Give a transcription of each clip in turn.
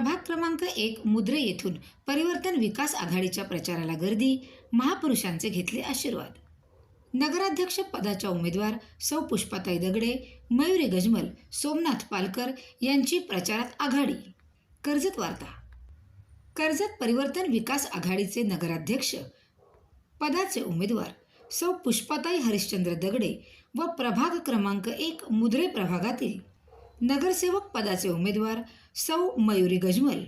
प्रभाग क्रमांक एक मुद्रे येथून परिवर्तन विकास आघाडीच्या प्रचाराला गर्दी महापुरुषांचे घेतले आशीर्वाद. नगराध्यक्ष पदाच्या उमेदवार सौ पुष्पाताई दगडे मयुरी गजमल सोमनाथ पालकर यांची प्रचारात आघाडी. कर्जत वार्ता. कर्जत परिवर्तन विकास आघाडीचे नगराध्यक्ष पदाचे उमेदवार सौ पुष्पाताई हरिश्चंद्र दगडे व प्रभाग क्रमांक एक मुद्रे प्रभागातील नगरसेवक पदाचे उमेदवार सौ मयुरी गजमल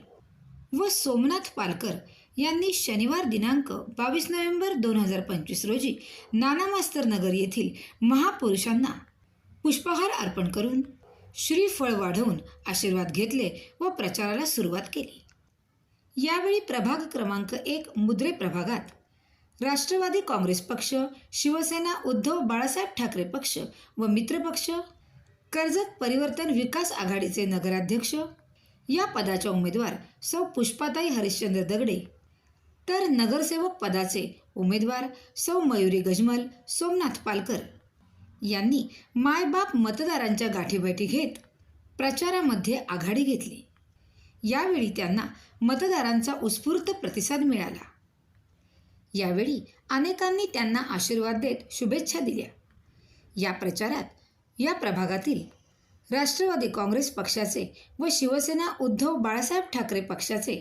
व सोमनाथ पालकर यांनी शनिवार दिनांक बावीस नोव्हेंबर दोन हजार पंचवीस रोजी नाना मास्तर नगर येथील महापुरुषांना पुष्पहार अर्पण करून श्रीफळ वाढवून आशीर्वाद घेतले व प्रचाराला सुरुवात केली. यावेळी प्रभाग क्रमांक एक मुद्रे प्रभागात राष्ट्रवादी काँग्रेस पक्ष शिवसेना उद्धव बाळासाहेब ठाकरे पक्ष व मित्रपक्ष कर्जत परिवर्तन विकास आघाडीचे नगराध्यक्ष. या पदाच्या उमेदवार सौ पुष्पाताई हरिश्चंद्र दगडे. तर नगरसेवक पदाचे उमेदवार सौ मयुरी गजमल सोमनाथ पालकर. यांनी मायबाप मतदारांच्या गाठीभेटी घेत प्रचारामध्ये आघाडी घेतली. यावेळी त्यांना मतदारांचा उत्स्फूर्त प्रतिसाद मिळाला. यावेळी अनेकांनी त्यांना आशीर्वाद देत शुभेच्छा दिल्या. या प्रचारात या प्रभागातील राष्ट्रवादी काँग्रेस पक्षाचे व शिवसेना उद्धव बाळासाहेब ठाकरे पक्षाचे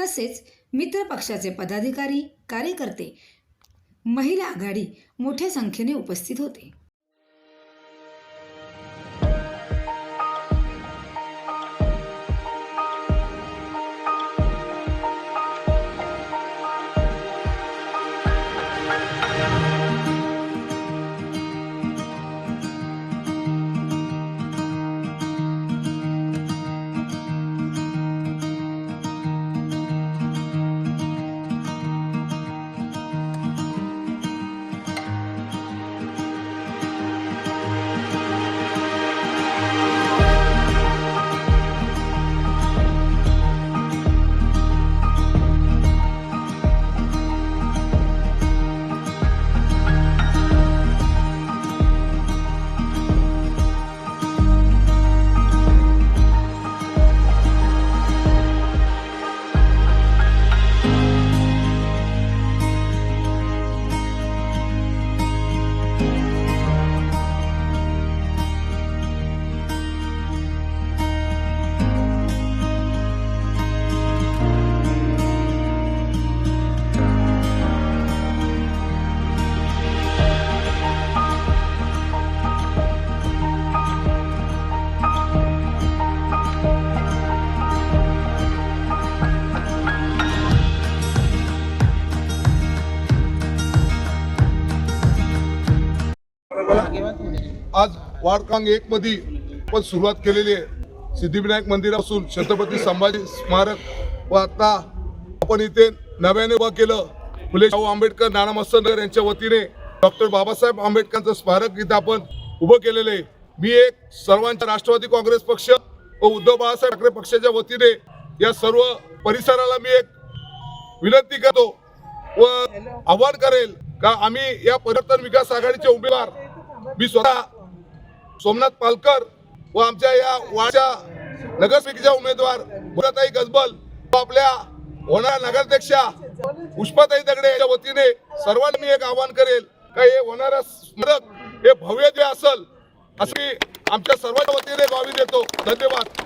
तसेच मित्र पक्षाचे पदाधिकारी कार्यकर्ते महिला आघाडी मोठ्या संख्येने उपस्थित होते. आज वाडकांग एक मध्ये पण सुरुवात केलेली आहे. सिद्धिविनायक मंदिरापासून छत्रपती संभाजी स्मारक व आता आपण इथे नव्याने उभं केलं. फुले शाहू आंबेडकर नाना मस्तनगर यांच्या वतीने डॉक्टर बाबासाहेब आंबेडकरांचं स्मारक इथं आपण उभं केलेलं आहे. मी एक सर्वांच्या राष्ट्रवादी काँग्रेस पक्ष व उद्धव बाळासाहेब ठाकरे पक्षाच्या वतीने या सर्व परिसराला मी एक विनंती करतो व आव्हान करेल का आम्ही या परिवर्तन विकास आघाडीचे उमेदवार मी स्वतः सोमनाथ पालकर व आमच्या या वाच्या नगरसेविकेच्या उमेदवार भरताई गजबल व आपल्या होणाऱ्या नगराध्यक्षा पुष्पाताई दगडे यांच्या वतीने सर्वांना मी एक आवाहन करेल का हे होणारं स्मारक हे भव्य जे असल अशी आमच्या सर्वांच्या वतीने भावी देतो. धन्यवाद.